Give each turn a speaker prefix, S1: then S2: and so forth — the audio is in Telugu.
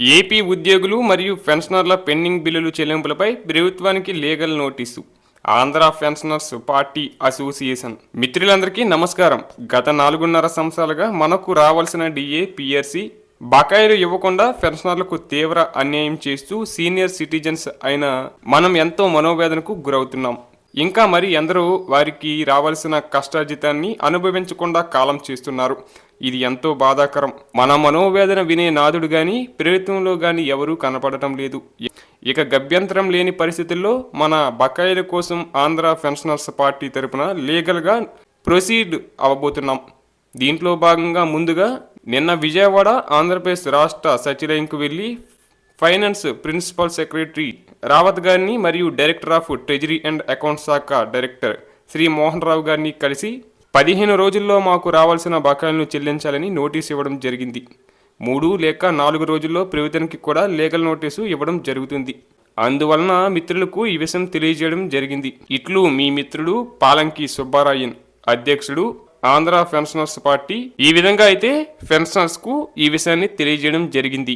S1: ఏపీ ఉద్యోగులు మరియు పెన్షనర్ల పెండింగ్ బిల్లులు చెల్లింపులపై ప్రభుత్వానికి legal notice. Andhra pensioners party association. మిత్రులందరికీ నమస్కారం. గత నాలుగున్నర సంవత్సరాలుగా మనకు రావాల్సిన డిఏ పిఆర్సి బకాయిలు ఇవ్వకుండా పెన్షనర్లకు తీవ్ర అన్యాయం చేస్తూ సీనియర్ సిటిజన్స్ అయిన మనం ఎంతో మనోవేదనకు గురవుతున్నాం. ఇంకా మరి ఎందరో వారికి రావాల్సిన కష్టార్జితాన్ని అనుభవించకుండా కాలం చేస్తున్నారు. ఇది ఎంతో బాధాకరం. మన మనోవేదన వినే నాదుడు గాని ప్రేరితంలో గాని ఎవరూ కనపడటం లేదు. ఇక గభ్యంతరం లేని పరిస్థితుల్లో మన బకాయిల కోసం ఆంధ్ర పెన్షనర్స్ పార్టీ తరపున లీగల్గా ప్రొసీడ్ అవ్వబోతున్నాం. దీంట్లో భాగంగా ముందుగా నిన్న విజయవాడ ఆంధ్రప్రదేశ్ రాష్ట్ర సచివాలయంకు వెళ్ళి ఫైనాన్స్ ప్రిన్సిపల్ సెక్రటరీ రావత్ గారిని మరియు director of treasury and account శాఖ డైరెక్టర్ శ్రీ మోహన్ రావు గారిని కలిసి పదిహేను రోజుల్లో మాకు రావాల్సిన బకాయిలను చెల్లించాలని నోటీస్ ఇవ్వడం జరిగింది. మూడు లేక నాలుగు రోజుల్లో ప్రభుత్వానికి కూడా లీగల్ నోటీసు ఇవ్వడం జరుగుతుంది. అందువలన మిత్రులకు ఈ విషయం తెలియజేయడం జరిగింది. ఇట్లు మీ మిత్రుడు పాలంకి సుబ్బారాయన్ అధ్యక్షుడు ఆంధ్ర పెన్షనర్స్ పార్టీ. ఈ విధంగా అయితే పెన్షనర్స్కు ఈ విషయాన్ని తెలియజేయడం జరిగింది.